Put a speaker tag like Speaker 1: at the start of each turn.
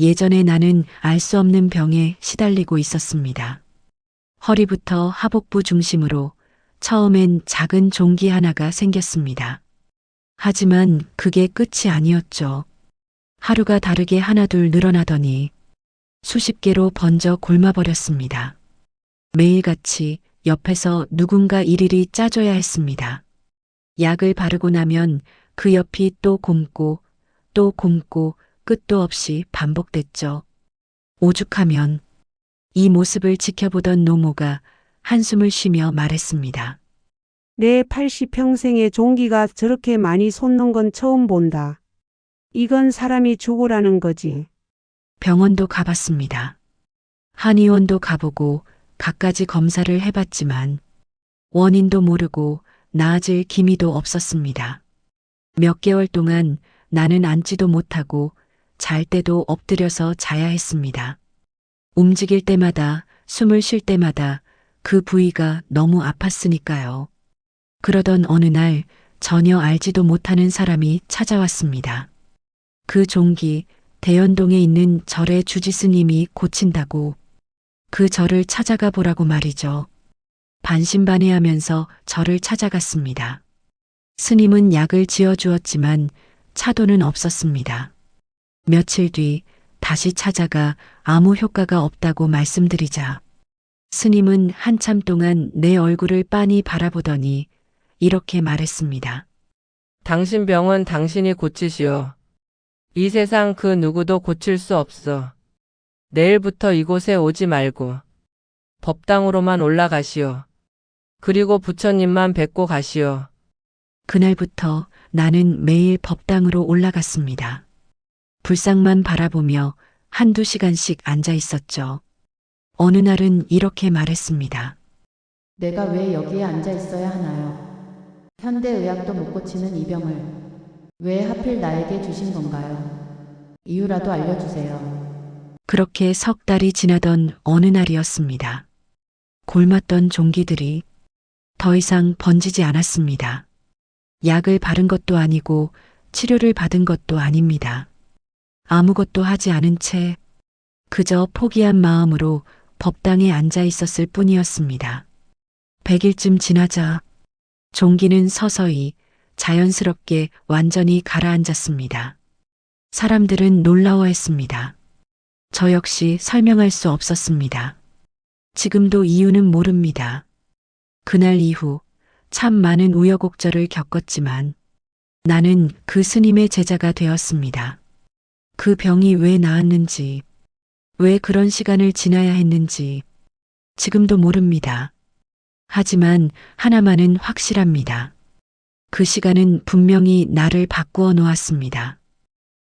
Speaker 1: 예전에 나는 알 수 없는 병에 시달리고 있었습니다. 허리부터 하복부 중심으로 처음엔 작은 종기 하나가 생겼습니다. 하지만 그게 끝이 아니었죠. 하루가 다르게 하나둘 늘어나더니 수십 개로 번져 곪아버렸습니다. 매일같이 옆에서 누군가 일일이 짜줘야 했습니다. 약을 바르고 나면 그 옆이 또 곪고 또 곪고 끝도 없이 반복됐죠. 오죽하면 이 모습을 지켜보던 노모가 한숨을 쉬며 말했습니다.
Speaker 2: 내 80평생에 종기가 저렇게 많이 솟는 건 처음 본다. 이건 사람이 죽으라는 거지.
Speaker 1: 병원도 가봤습니다. 한의원도 가보고 갖가지 검사를 해봤지만 원인도 모르고 나아질 기미도 없었습니다. 몇 개월 동안 나는 앉지도 못하고 잘 때도 엎드려서 자야 했습니다. 움직일 때마다 숨을 쉴 때마다 그 부위가 너무 아팠으니까요. 그러던 어느 날 전혀 알지도 못하는 사람이 찾아왔습니다. 그 종기 대연동에 있는 절의 주지스님이 고친다고 그 절을 찾아가 보라고 말이죠. 반신반의하면서 절을 찾아갔습니다. 스님은 약을 지어 주었지만 차도는 없었습니다. 며칠 뒤 다시 찾아가 아무 효과가 없다고 말씀드리자 스님은 한참 동안 내 얼굴을 빤히 바라보더니 이렇게 말했습니다.
Speaker 3: 당신 병은 당신이 고치시오. 이 세상 그 누구도 고칠 수 없어. 내일부터 이곳에 오지 말고 법당으로만 올라가시오. 그리고 부처님만 뵙고 가시오.
Speaker 1: 그날부터 나는 매일 법당으로 올라갔습니다. 불상만 바라보며 한두 시간씩 앉아 있었죠. 어느 날은 이렇게 말했습니다.
Speaker 4: 내가 왜 여기에 앉아 있어야 하나요? 현대의학도 못 고치는 이 병을 왜 하필 나에게 주신 건가요? 이유라도 알려주세요.
Speaker 1: 그렇게 석 달이 지나던 어느 날이었습니다. 골맞던 종기들이 더 이상 번지지 않았습니다. 약을 바른 것도 아니고 치료를 받은 것도 아닙니다. 아무것도 하지 않은 채 그저 포기한 마음으로 법당에 앉아 있었을 뿐이었습니다. 100일쯤 지나자 종기는 서서히 자연스럽게 완전히 가라앉았습니다. 사람들은 놀라워했습니다. 저 역시 설명할 수 없었습니다. 지금도 이유는 모릅니다. 그날 이후 참 많은 우여곡절을 겪었지만 나는 그 스님의 제자가 되었습니다. 그 병이 왜 나았는지, 왜 그런 시간을 지나야 했는지 지금도 모릅니다. 하지만 하나만은 확실합니다. 그 시간은 분명히 나를 바꾸어 놓았습니다.